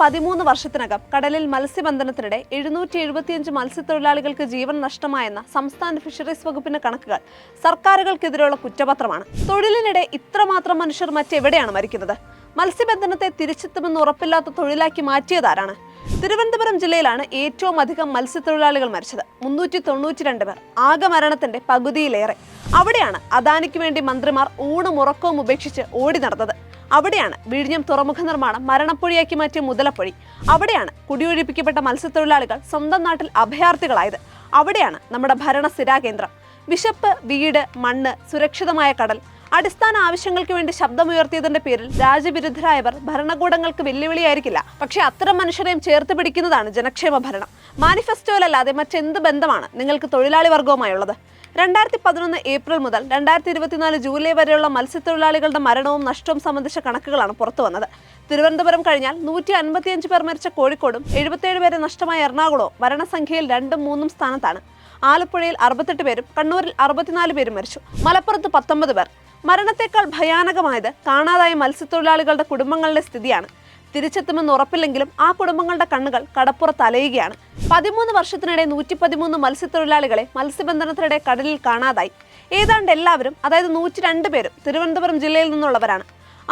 പതിമൂന്ന് വർഷത്തിനകം കടലിൽ മത്സ്യബന്ധനത്തിനിടെ എഴുന്നൂറ്റി എഴുപത്തിയഞ്ച് മത്സ്യത്തൊഴിലാളികൾക്ക് ജീവൻ നഷ്ടമായെന്ന സംസ്ഥാന ഫിഷറീസ് വകുപ്പിന്റെ കണക്കുകൾ സർക്കാരുകൾക്കെതിരെയുള്ള കുറ്റപത്രമാണ്. തൊഴിലിനിടെ ഇത്രമാത്രം മനുഷ്യർ മറ്റെവിടെയാണ് മരിക്കുന്നത്? മത്സ്യബന്ധനത്തെ തിരിച്ചെത്തുമെന്ന് ഉറപ്പില്ലാത്ത തൊഴിലാക്കി മാറ്റിയതാരാണ്? തിരുവനന്തപുരം ജില്ലയിലാണ് ഏറ്റവും അധികം മത്സ്യത്തൊഴിലാളികൾ മരിച്ചത്. മുന്നൂറ്റി തൊണ്ണൂറ്റി രണ്ട് പേർ ആകെ മരണത്തിന്റെ പകുതിയിലേറെ. അവിടെയാണ് അദാനിക്ക് വേണ്ടി മന്ത്രിമാർ ഊണും ഉറക്കവും ഉപേക്ഷിച്ച് ഓടി നടന്നത്. അവിടെയാണ് വിഴിഞ്ഞം തുറമുഖ നിർമ്മാണം മരണപ്പൊഴിയാക്കി മാറ്റിയ മുതലപ്പൊഴി. അവിടെയാണ് കുടിയൊഴിപ്പിക്കപ്പെട്ട മത്സ്യത്തൊഴിലാളികൾ സ്വന്തം നാട്ടിൽ അഭയാർത്ഥികളായത്. അവിടെയാണ് നമ്മുടെ ഭരണ സ്ഥിരാകേന്ദ്രം. വിശപ്പ് വീട് മണ്ണ് സുരക്ഷിതമായ കടൽ അടിസ്ഥാന ആവശ്യങ്ങൾക്ക് വേണ്ടി ശബ്ദമുയർത്തിയതിന്റെ പേരിൽ രാജ്യവിരുദ്ധരായവർ ഭരണകൂടങ്ങൾക്ക് വെല്ലുവിളിയായിരിക്കില്ല. പക്ഷേ അത്തരം മനുഷ്യരെയും ചേർത്ത് പിടിക്കുന്നതാണ് ജനക്ഷേമ ഭരണം. മാനിഫെസ്റ്റോയിലല്ലാതെ മറ്റെന്ത് ബന്ധമാണ് നിങ്ങൾക്ക് തൊഴിലാളി വർഗവുമായുള്ളത്? രണ്ടായിരത്തി പതിനൊന്ന് ഏപ്രിൽ മുതൽ രണ്ടായിരത്തി ഇരുപത്തിനാല് ജൂലൈ വരെയുള്ള മത്സ്യത്തൊഴിലാളികളുടെ മരണവും നഷ്ടവും സംബന്ധിച്ച കണക്കുകളാണ് പുറത്തു വന്നത്. തിരുവനന്തപുരം കഴിഞ്ഞാൽ നൂറ്റി അൻപത്തിയഞ്ച് പേർ മരിച്ച കോഴിക്കോടും എഴുപത്തിയേഴ് പേരെ നഷ്ടമായ എറണാകുളവും മരണസംഖ്യയിൽ രണ്ടും മൂന്നും സ്ഥാനത്താണ്. ആലപ്പുഴയിൽ അറുപത്തെട്ട് പേരും കണ്ണൂരിൽ അറുപത്തിനാല് പേരും മരിച്ചു. മലപ്പുറത്ത് പത്തൊമ്പത് പേർ. മരണത്തെക്കാൾ ഭയാനകമായത് കാണാതായ മത്സ്യത്തൊഴിലാളികളുടെ കുടുംബങ്ങളുടെ സ്ഥിതിയാണ്. തിരിച്ചെത്തുമെന്ന് ഉറപ്പില്ലെങ്കിലും ആ കുടുംബങ്ങളുടെ കണ്ണുകൾ കടപ്പുറത്ത് അലയുകയാണ്. പതിമൂന്ന് വർഷത്തിനിടെ നൂറ്റി പതിമൂന്ന് മത്സ്യത്തൊഴിലാളികളെ മത്സ്യബന്ധനത്തിനിടെ കടലിൽ കാണാതായി. ഏതാണ്ട് എല്ലാവരും അതായത് നൂറ്റി രണ്ട് പേരും തിരുവനന്തപുരം ജില്ലയിൽ നിന്നുള്ളവരാണ്.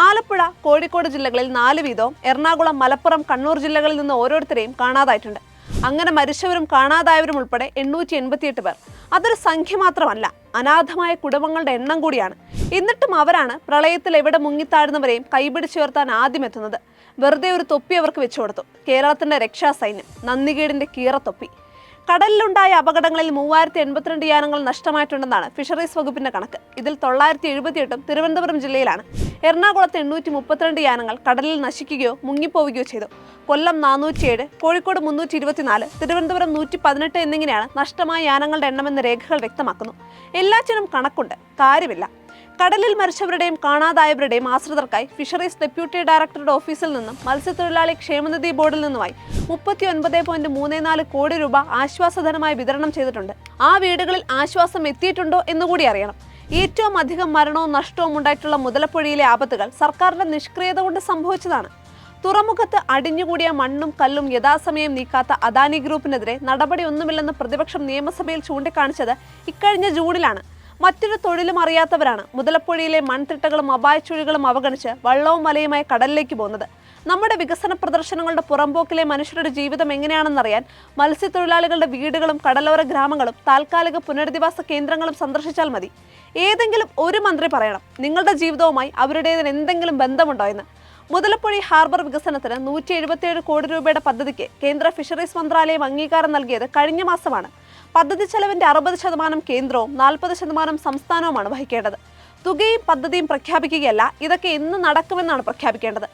ആലപ്പുഴ കോഴിക്കോട് ജില്ലകളിൽ നാല് വീതവും എറണാകുളം മലപ്പുറം കണ്ണൂർ ജില്ലകളിൽ നിന്ന് ഓരോരുത്തരെയും കാണാതായിട്ടുണ്ട്. അങ്ങനെ മരിച്ചവരും കാണാതായവരും ഉൾപ്പെടെ എണ്ണൂറ്റി എൺപത്തിയെട്ട് പേർ. അതൊരു സംഖ്യ മാത്രമല്ല. അനാഥമായ കുടുംബങ്ങളുടെ എണ്ണം കൂടിയാണ്. എന്നിട്ടും അവരാണ് പ്രളയത്തിൽ എവിടെ മുങ്ങിത്താഴുന്നവരെയും കൈപിടിച്ചുയർത്താൻ ആദ്യം എത്തുന്നത്. വെറുതെ ഒരു തൊപ്പി അവർക്ക് വെച്ചു കൊടുത്തു. കേരളത്തിന്റെ രക്ഷാസൈന്യം നന്ദികേടിന്റെ കീറത്തൊപ്പി. കടലിലുണ്ടായ അപകടങ്ങളിൽ മൂവായിരത്തി എൺപത്തിരണ്ട് യാനങ്ങൾ നഷ്ടമായിട്ടുണ്ടെന്നാണ് ഫിഷറീസ് വകുപ്പിന്റെ കണക്ക്. ഇതിൽ തൊള്ളായിരത്തി എഴുപത്തിയെട്ടും തിരുവനന്തപുരം ജില്ലയിലാണ്. എറണാകുളത്ത് എണ്ണൂറ്റി മുപ്പത്തിരണ്ട് യാനങ്ങൾ കടലിൽ നശിക്കുകയോ മുങ്ങിപ്പോവുകയോ ചെയ്തു. കൊല്ലം നാനൂറ്റിയേഴ് കോഴിക്കോട് മുന്നൂറ്റി ഇരുപത്തിനാല് തിരുവനന്തപുരം നൂറ്റി പതിനെട്ട് എന്നിങ്ങനെയാണ് നഷ്ടമായ യാനങ്ങളുടെ എണ്ണമെന്ന് രേഖകൾ വ്യക്തമാക്കുന്നു. എല്ലാറ്റിനും കണക്കുണ്ട്. കാര്യമില്ല. കടലിൽ മരിച്ചവരുടെയും കാണാതായവരുടെയും ആശ്രിതർക്കായി ഫിഷറീസ് ഡെപ്യൂട്ടി ഡയറക്ടറുടെ ഓഫീസിൽ നിന്നും മത്സ്യത്തൊഴിലാളി ക്ഷേമനിധി ബോർഡിൽ നിന്നുമായി മുപ്പത്തി ഒൻപത് പോയിന്റ് മൂന്ന് നാല് കോടി രൂപ ആശ്വാസധനമായി വിതരണം ചെയ്തിട്ടുണ്ട്. ആ വീടുകളിൽ ആശ്വാസം എത്തിയിട്ടുണ്ടോ എന്നുകൂടി അറിയണം. ഏറ്റവും അധികം മരണവും നഷ്ടവും ഉണ്ടായിട്ടുള്ള മുതലപ്പുഴയിലെ ആപത്തുകൾ സർക്കാരിന്റെ നിഷ്ക്രിയത കൊണ്ട് സംഭവിച്ചതാണ്. തുറമുഖത്ത് അടിഞ്ഞുകൂടിയ മണ്ണും കല്ലും യഥാസമയം നീക്കാത്ത അദാനി ഗ്രൂപ്പിനെതിരെ നടപടിയൊന്നുമില്ലെന്ന് പ്രതിപക്ഷം നിയമസഭയിൽ ചൂണ്ടിക്കാണിച്ചത് ഇക്കഴിഞ്ഞ ജൂണിലാണ്. മറ്റൊരു തൊഴിലും അറിയാത്തവരാണ് മുതലപ്പുഴയിലെ മൺതിട്ടകളും അപായച്ചുഴികളും അവഗണിച്ച് വള്ളവും വലയുമായി കടലിലേക്ക് പോകുന്നത്. നമ്മുടെ വികസന പ്രദർശനങ്ങളുടെ പുറമ്പോക്കിലെ മനുഷ്യരുടെ ജീവിതം എങ്ങനെയാണെന്നറിയാൻ മത്സ്യത്തൊഴിലാളികളുടെ വീടുകളും കടലോര ഗ്രാമങ്ങളും താൽക്കാലിക പുനരധിവാസ കേന്ദ്രങ്ങളും സന്ദർശിച്ചാൽ മതി. ഏതെങ്കിലും ഒരു മന്ത്രി പറയണം നിങ്ങളുടെ ജീവിതവുമായി അവരുടേതിന് എന്തെങ്കിലും ബന്ധമുണ്ടോ എന്ന്. മുതലപ്പുഴി ഹാർബർ വികസനത്തിന് നൂറ്റി എഴുപത്തിയേഴ് കോടി രൂപയുടെ പദ്ധതിക്ക് കേന്ദ്ര ഫിഷറീസ് മന്ത്രാലയം അംഗീകാരം നൽകിയത് കഴിഞ്ഞ മാസമാണ്. പദ്ധതി ചെലവിന്റെ അറുപത് ശതമാനം കേന്ദ്രവും നാൽപ്പത് ശതമാനം സംസ്ഥാനവുമാണ് വഹിക്കേണ്ടത്. തുകയും പദ്ധതിയും പ്രഖ്യാപിക്കുകയല്ല ഇതൊക്കെ എന്ന് നടക്കുമെന്നാണ് പ്രഖ്യാപിക്കേണ്ടത്.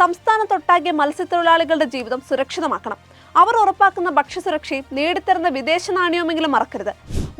സംസ്ഥാനത്തൊട്ടാകെ മത്സ്യത്തൊഴിലാളികളുടെ ജീവിതം സുരക്ഷിതമാക്കണം. അവർ ഉറപ്പാക്കുന്ന ഭക്ഷ്യസുരക്ഷയും നേടിത്തരുന്ന വിദേശ നാണയവുമെങ്കിലും മറക്കരുത്.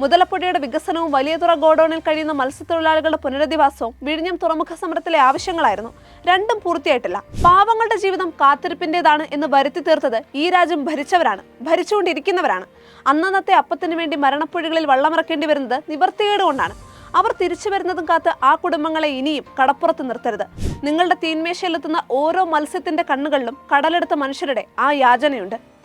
മുതലപ്പുഴയുടെ വികസനവും വലിയ തുറ ഗോഡൌണിൽ കഴിയുന്ന മത്സ്യത്തൊഴിലാളികളുടെ പുനരധിവാസവും വിഴിഞ്ഞം തുറമുഖ സമരത്തിലെ ആവശ്യങ്ങളായിരുന്നു. രണ്ടും പൂർത്തിയായിട്ടില്ല. പാവങ്ങളുടെ ജീവിതം കാത്തിരിപ്പിന്റേതാണ് എന്ന് വരുത്തി തീർത്തത് ഈ രാജ്യം ഭരിച്ചവരാണ് ഭരിച്ചുകൊണ്ടിരിക്കുന്നവരാണ്. അന്നന്നത്തെ അപ്പത്തിനു വേണ്ടി മരണപ്പുഴകളിൽ വള്ളമിറക്കേണ്ടി വരുന്നത് നിവർത്തികേട് കൊണ്ടാണ്. അവർ തിരിച്ചു വരുന്നതും കാത്ത് ആ കുടുംബങ്ങളെ ഇനിയും കടപ്പുറത്ത് നിർത്തരുത്. നിങ്ങളുടെ തീന്മേശയിലെത്തുന്ന ഓരോ മത്സ്യത്തിന്റെ കണ്ണുകളിലും കടലെടുത്ത മനുഷ്യരുടെ ആ യാചനയുണ്ട്.